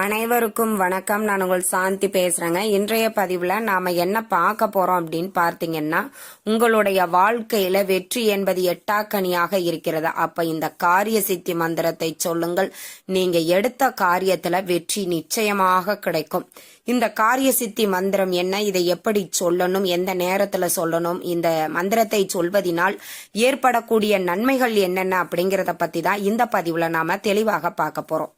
அனைவருக்கும் வணக்கம். நான் உங்கள் சாந்தி பேசுறேங்க. இன்றைய பதிவுல நாம என்ன பார்க்க போறோம் அப்படின்னு பார்த்தீங்கன்னா உங்களுடைய வாழ்க்கையில வெற்றி என்பது எட்டாக்கனியாக இருக்கிறது. அப்ப இந்த காரிய சித்தி மந்திரத்தை சொல்லுங்கள். நீங்க எடுத்த காரியத்துல வெற்றி நிச்சயமாக கிடைக்கும். இந்த காரிய சித்தி மந்திரம் என்ன? இதை எப்படி சொல்லணும்? எந்த நேரத்துல சொல்லணும்? இந்த மந்திரத்தை சொல்வதினால் ஏற்படக்கூடிய நன்மைகள் என்னென்ன அப்படிங்கறத பத்தி தான் இந்த பதிவுல நாம தெளிவாக பார்க்க போறோம்.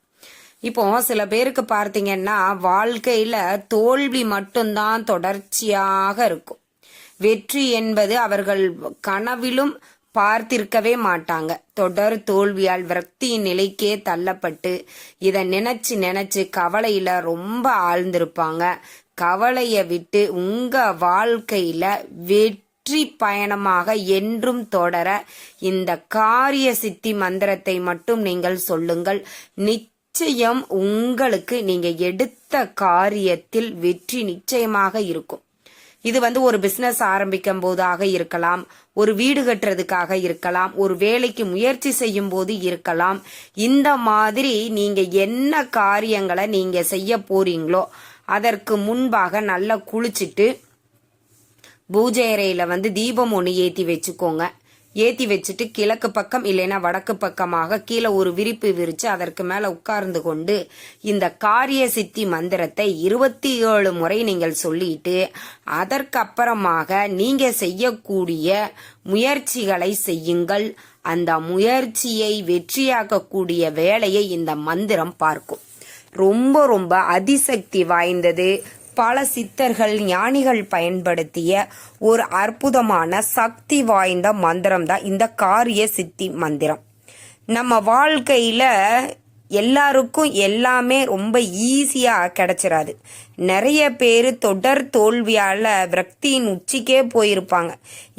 இப்போ சில பேருக்கு பார்த்தீங்கன்னா வாழ்க்கையில தோல்வி மட்டும்தான் தொடர்ச்சியாக இருக்கும். வெற்றி என்பது அவர்கள் கனவிலும் பார்த்திருக்கவே மாட்டாங்க. தொடர் தோல்வியால் விரக்தியின் நிலைக்கே தள்ளப்பட்டு இதை நினைச்சு நினைச்சு கவலையில ரொம்ப ஆழ்ந்திருப்பாங்க. கவலைய விட்டு உங்க வாழ்க்கையில வெற்றி பயணமாக என்றும் தொடர இந்த காரிய சித்தி மந்திரத்தை மட்டும் நீங்கள் சொல்லுங்கள். நிச்சயம் நிச்சயம் உங்களுக்கு நீங்க எடுத்த காரியத்தில் வெற்றி நிச்சயமாக இருக்கும். இது வந்து ஒரு பிசினஸ் ஆரம்பிக்கும் போதாக இருக்கலாம் ஒரு வீடு கட்டுறதுக்காக இருக்கலாம் ஒரு வேலைக்கு முயற்சி செய்யும் போது இருக்கலாம். இந்த மாதிரி நீங்க என்ன காரியங்களை நீங்க செய்ய போறீங்களோ அதற்கு முன்பாக நல்லா குளிச்சுட்டு பூஜை அறையில வந்து தீபம் ஒன்று ஏற்றி வச்சுக்கோங்க. ஏத்தி வச்சுட்டு கிழக்கு பக்கம் இல்லைன்னா வடக்கு பக்கமாக கீழே ஒரு விரிப்பு விரிச்சு அதற்கு மேல உட்கார்ந்து கொண்டு இந்த காரிய சித்தி மந்திரத்தை இருபத்தி ஏழு முறை நீங்கள் சொல்லிட்டு அதற்கப்புறமாக நீங்க செய்யக்கூடிய முயற்சிகளை செய்யுங்கள். அந்த முயற்சியை வெற்றியாக்கக்கூடிய வேலையை இந்த மந்திரம் பார்க்கும். ரொம்ப ரொம்ப அதிசக்தி வாய்ந்தது. பல சித்தர்கள் ஞானிகள் பயன்படுத்திய ஒரு அற்புதமான சக்தி வாய்ந்த மந்திரம் தான் இந்த காரிய சித்தி மந்திரம். நம்ம வாழ்க்கையில எல்லாருக்கும் எல்லாமே ரொம்ப ஈஸியாக கிடைச்சிடாது நிறைய பேர் தொடர் தோல்வியால் விரக்தியின் உச்சிக்கே போயிருப்பாங்க.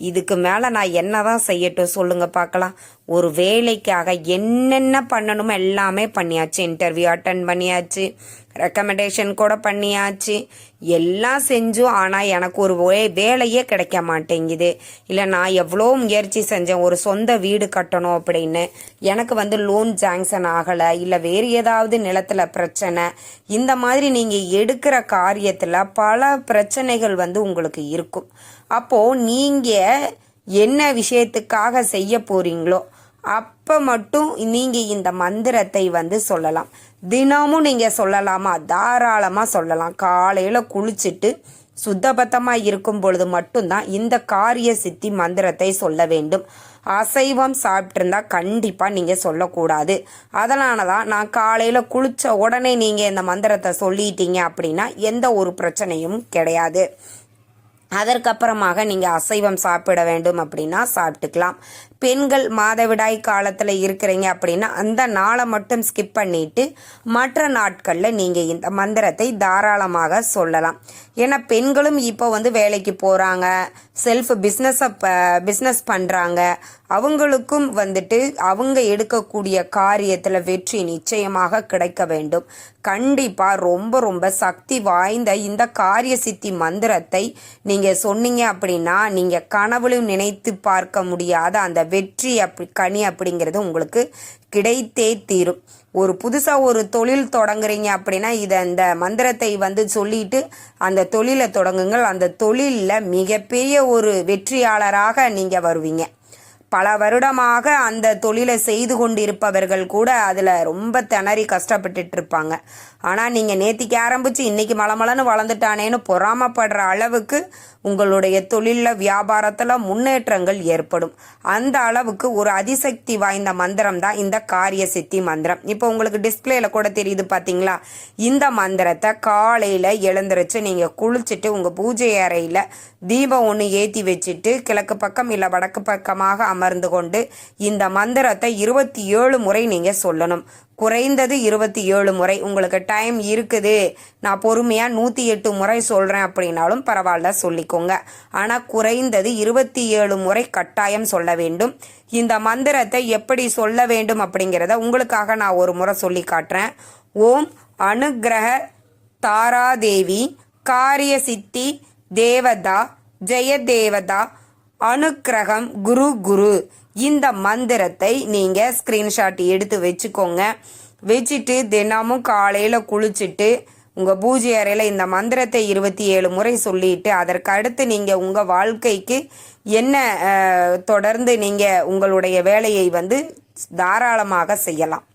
இதுக்கு மேலே நான் என்னதான் செய்யட்டும் சொல்லுங்க பார்க்கலாம். ஒரு வேலைக்காக என்னென்ன பண்ணணுமோ எல்லாமே பண்ணியாச்சு. இன்டர்வியூ அட்டன் பண்ணியாச்சு. ரெக்கமெண்டேஷன் கூட பண்ணியாச்சு. எல்லாம் செஞ்சும் ஆனால் எனக்கு ஒரு வேலையே கிடைக்க மாட்டேங்குது. இல்லை நான் எவ்வளோ முயற்சி செஞ்சேன் ஒரு சொந்த வீடு கட்டணும் அப்படின்னு. எனக்கு வந்து லோன் ஜாங்ஷன் ஆகலை. இல்லை வேறு ஏதாவது நிலத்தில் பிரச்சனை. இந்த மாதிரி நீங்கள் எடுக்கிற காரியத்தில் பல பிரச்சனைகள் வந்து உங்களுக்கு இருக்கும். அப்போது நீங்கள் என்ன விஷயத்துக்காக செய்ய போகிறீங்களோ அப்போ மட்டும் நீங்கள் இந்த மந்திரத்தை வந்து சொல்லலாம். தினமும் நீங்கள் சொல்லலாமா? தாராளமாக சொல்லலாம். காலையில் குளிச்சுட்டு சுத்தபத்தமாக இருக்கும் பொழுது மட்டும்தான் இந்த காரிய சித்தி மந்திரத்தை சொல்ல வேண்டும். அசைவம் சாப்பிட்ருந்தா கண்டிப்பாக நீங்கள் சொல்லக்கூடாது. அதனால தான் நான் காலையில் குளித்த உடனே நீங்கள் இந்த மந்திரத்தை சொல்லிட்டீங்க அப்படின்னா எந்த ஒரு பிரச்சனையும் கிடையாது. அதற்கப்புறமாக நீங்கள் அசைவம் சாப்பிட வேண்டும் அப்படின்னா சாப்பிட்டுக்கலாம். பெண்கள் மாதவிடாய் காலத்தில் இருக்கிறீங்க அப்படின்னா அந்த நாளை மட்டும் ஸ்கிப் பண்ணிட்டு மற்ற நாட்களில் நீங்கள் இந்த மந்திரத்தை தாராளமாக சொல்லலாம். ஏன்னா பெண்களும் இப்போ வந்து வேலைக்கு போகிறாங்க செல்ஃப் பிஸ்னஸை ப பிஸ்னஸ் பண்ணுறாங்க அவங்களுக்கும் வந்துட்டு அவங்க எடுக்கக்கூடிய காரியத்தில் வெற்றி நிச்சயமாக கிடைக்க வேண்டும். கண்டிப்பாக ரொம்ப ரொம்ப சக்தி வாய்ந்த இந்த காரிய சித்தி மந்திரத்தை நீங்கள் சொன்னீங்க அப்படின்னா நீங்கள் கனவுலையும் நினைத்து பார்க்க முடியாத அந்த வெற்றி அப்படி கனி அப்படிங்கிறது உங்களுக்கு கிடைத்தே தீரும். ஒரு புதுசாக ஒரு தொழில் தொடங்குறீங்க அப்படின்னா இதை அந்த மந்திரத்தை வந்து சொல்லிட்டு அந்த தொழிலை தொடங்குங்கள். அந்த தொழிலில் மிகப்பெரிய ஒரு வெற்றியாளராக நீங்கள் வருவீங்க. பல வருடமாக அந்த தொழிலை செய்து கொண்டிருப்பவர்கள் கூட அதில் ரொம்ப திணறி கஷ்டப்பட்டுட்டு இருப்பாங்க. ஆனால் நீங்கள் நேத்திக்கு ஆரம்பித்து இன்றைக்கி மலமலன்னு வளர்ந்துட்டானேன்னு பொறாமப்படுற அளவுக்கு உங்களுடைய தொழிலில் வியாபாரத்தில் முன்னேற்றங்கள் ஏற்படும். அந்த அளவுக்கு ஒரு அதிசக்தி வாய்ந்த மந்திரம் தான் இந்த காரிய சித்தி மந்திரம். இப்போ உங்களுக்கு டிஸ்பிளேல கூட தெரியுது பார்த்தீங்களா இந்த மந்திரத்தை காலையில் எழுந்திரிச்சு நீங்கள் குளிச்சுட்டு உங்கள் பூஜை அறையில் தீபம் ஒன்று ஏற்றி வச்சுட்டு கிழக்கு பக்கம் இல்லை வடக்கு பக்கமாக அமர்ந்து கொண்டு இந்த மந்திரத்தை இருபத்தி ஏழு முறை நீங்கள் சொல்லணும். குறைந்தது இருபத்தி ஏழு முறை உங்களுக்கு டைம் இருக்குது. நான் பொறுமையாக நூற்றி எட்டு முறை சொல்கிறேன் அப்படின்னாலும் பரவாயில்ல சொல்லிக்கோங்க. ஆனால் குறைந்தது இருபத்தி ஏழு முறை கட்டாயம் சொல்ல வேண்டும். இந்த மந்திரத்தை எப்படி சொல்ல வேண்டும் அப்படிங்கிறத உங்களுக்காக நான் ஒரு முறை சொல்லி காட்டுறேன். ஓம் அனுகிரக தாராதேவி காரிய சித்தி தேவதா ஜெயதேவதா அனுக்கிரகம் குரு குரு. இந்த மந்திரத்தை நீங்கள் ஸ்க்ரீன்ஷாட் எடுத்து வச்சுக்கோங்க. வச்சுட்டு தினமும் காலையில் குளிச்சுட்டு உங்கள் பூஜை அறையில் இந்த மந்திரத்தை இருபத்தி ஏழு முறை சொல்லிட்டு அதற்கு அடுத்து நீங்கள் உங்கள் வாழ்க்கைக்கு என்ன தொடர்ந்து நீங்கள் உங்களுடைய வேலையை வந்து தாராளமாக செய்யலாம்.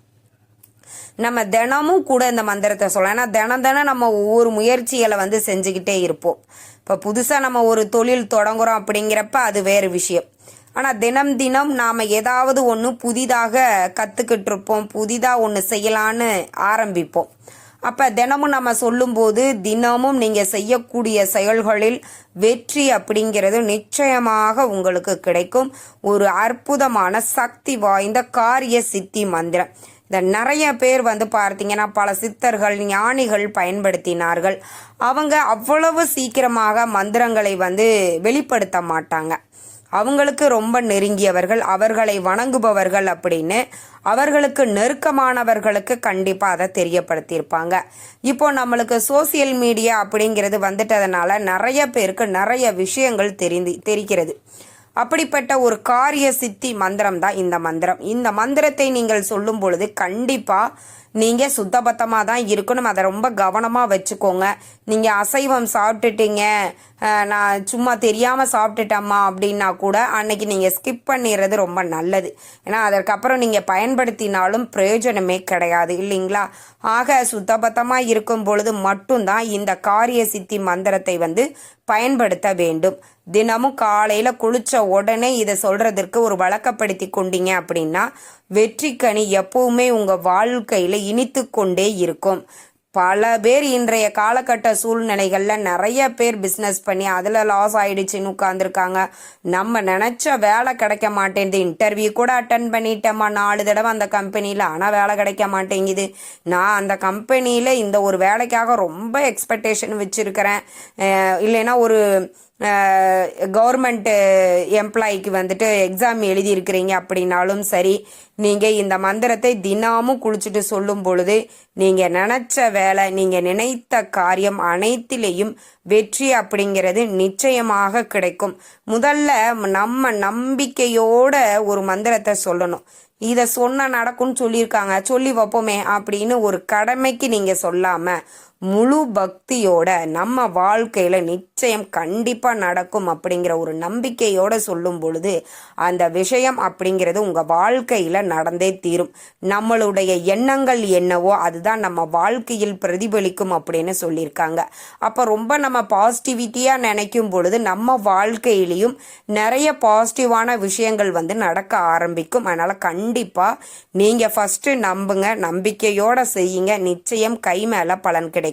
நம்ம தினமும் கூட இந்த மந்திரத்தை சொல்லலாம். ஏன்னா தினம் தினம் நம்ம ஒவ்வொரு முயற்சிகளை வந்து செஞ்சுக்கிட்டே இருப்போம். இப்போ புதுசாக நம்ம ஒரு தொழில் தொடங்குறோம் அப்படிங்கிறப்ப அது வேறு விஷயம். ஆனால் தினம் தினம் நாம் ஏதாவது ஒன்று புதிதாக கற்றுக்கிட்டு இருப்போம் புதிதாக ஒன்று செய்யலான்னு ஆரம்பிப்போம். அப்போ தினமும் நம்ம சொல்லும்போது தினமும் நீங்கள் செய்யக்கூடிய செயல்களில் வெற்றி அப்படிங்கிறது நிச்சயமாக உங்களுக்கு கிடைக்கும். ஒரு அற்புதமான சக்தி வாய்ந்த காரிய சித்தி மந்திரம். இதை நிறைய பேர் வந்து பார்த்தீங்கன்னா பல சித்தர்கள் ஞானிகள் பயன்படுத்தினார்கள். அவங்க அவ்வளவு சீக்கிரமாக மந்திரங்களை வந்து வெளிப்படுத்த மாட்டாங்க. அவங்களுக்கு ரொம்ப நெருங்கியவர்கள் அவர்களை வணங்குபவர்கள் அப்படின்னு அவர்களுக்கு நெருக்கமானவர்களுக்கு கண்டிப்பாக அதை தெரியப்படுத்தியிருப்பாங்க. இப்போ நம்மளுக்கு சோசியல் மீடியா அப்படிங்கிறது வந்துட்டதுனால நிறைய பேருக்கு நிறைய விஷயங்கள் தெரிந்து தெரிகிறது. அப்படிப்பட்ட ஒரு காரிய சித்தி மந்திரம் தான் இந்த மந்திரம். இந்த மந்திரத்தை நீங்கள் சொல்லும் பொழுது கண்டிப்பாக நீங்கள் சுத்தபத்தமாக தான் இருக்கணும். அதை ரொம்ப கவனமாக வச்சுக்கோங்க. நீங்கள் அசைவம் சாப்பிட்டுட்டீங்க. நான் சும்மா தெரியாமல் சாப்பிட்டுட்டம்மா அப்படின்னா கூட அன்னைக்கு நீங்கள் ஸ்கிப் பண்ணிடுறது ரொம்ப நல்லது. ஏன்னா அதற்கப்புறம் நீங்கள் பயன்படுத்தினாலும் பிரயோஜனமே கிடையாது இல்லைங்களா? ஆக சுத்தபத்தமாக இருக்கும் பொழுது மட்டும்தான் இந்த காரிய சித்தி மந்திரத்தை வந்து பயன்படுத்த வேண்டும். தினமும் காலையில் குளிச்ச உடனே இதை சொல்றதற்கு ஒரு வழக்கப்படுத்தி கொண்டீங்க அப்படின்னா வெற்றிக்கனி எப்பவுமே உங்கள் வாழ்க்கையில் இனித்து கொண்டே இருக்கும். பல பேர் இன்றைய காலகட்ட சூழ்நிலைகளில் நிறைய பேர் பிஸ்னஸ் பண்ணி அதில் லாஸ் ஆயிடுச்சுன்னு உட்காந்துருக்காங்க நம்ம நினச்ச வேலை கிடைக்க மாட்டேங்குது. இன்டர்வியூ கூட அட்டன் பண்ணிட்டேம்மா நாலு தடவை அந்த கம்பெனியில் ஆனால் வேலை கிடைக்க மாட்டேங்குது. நான் அந்த கம்பெனியில் இந்த ஒரு வேலைக்காக ரொம்ப எக்ஸ்பெக்டேஷன் வச்சுருக்கிறேன். இல்லைன்னா ஒரு கவர்மெண்ட்டு எம்ப்ளாய்க்கு வந்துட்டு எக்ஸாம் எழுதியிருக்கிறீங்க அப்படின்னாலும் சரி நீங்கள் இந்த மந்திரத்தை தினமும் குளிச்சுட்டு சொல்லும் பொழுது நீங்கள் நினச்ச வேலை நீங்கள் நினைத்த காரியம் அனைத்திலேயும் வெற்றி அப்படிங்கிறது நிச்சயமாக கிடைக்கும். முதல்ல நம்ம நம்பிக்கையோட ஒரு மந்திரத்தை சொல்லணும். இதை சொன்ன நடக்கும்னு சொல்லியிருக்காங்க சொல்லி வைப்போமே அப்படின்னு ஒரு கடமைக்கு நீங்கள் சொல்லாமல் முழு பக்தியோட நம்ம வாழ்க்கையில் நிச்சயம் கண்டிப்பாக நடக்கும் அப்படிங்கிற ஒரு நம்பிக்கையோட சொல்லும் பொழுது அந்த விஷயம் அப்படிங்கிறது உங்கள் வாழ்க்கையில் நடந்தே தீரும். நம்மளுடைய எண்ணங்கள் என்னவோ அதுதான் நம்ம வாழ்க்கையில் பிரதிபலிக்கும் அப்படின்னு சொல்லியிருக்காங்க. அப்போ ரொம்ப நம்ம பாசிட்டிவிட்டியாக நினைக்கும் பொழுது நம்ம வாழ்க்கையிலையும் நிறைய பாசிட்டிவான விஷயங்கள் வந்து நடக்க ஆரம்பிக்கும். அதனால் கண்டிப்பாக நீங்கள் ஃபஸ்ட்டு நம்புங்க நம்பிக்கையோட செய்யுங்க. நிச்சயம் கை மேலே பலன் கிடைக்கும்.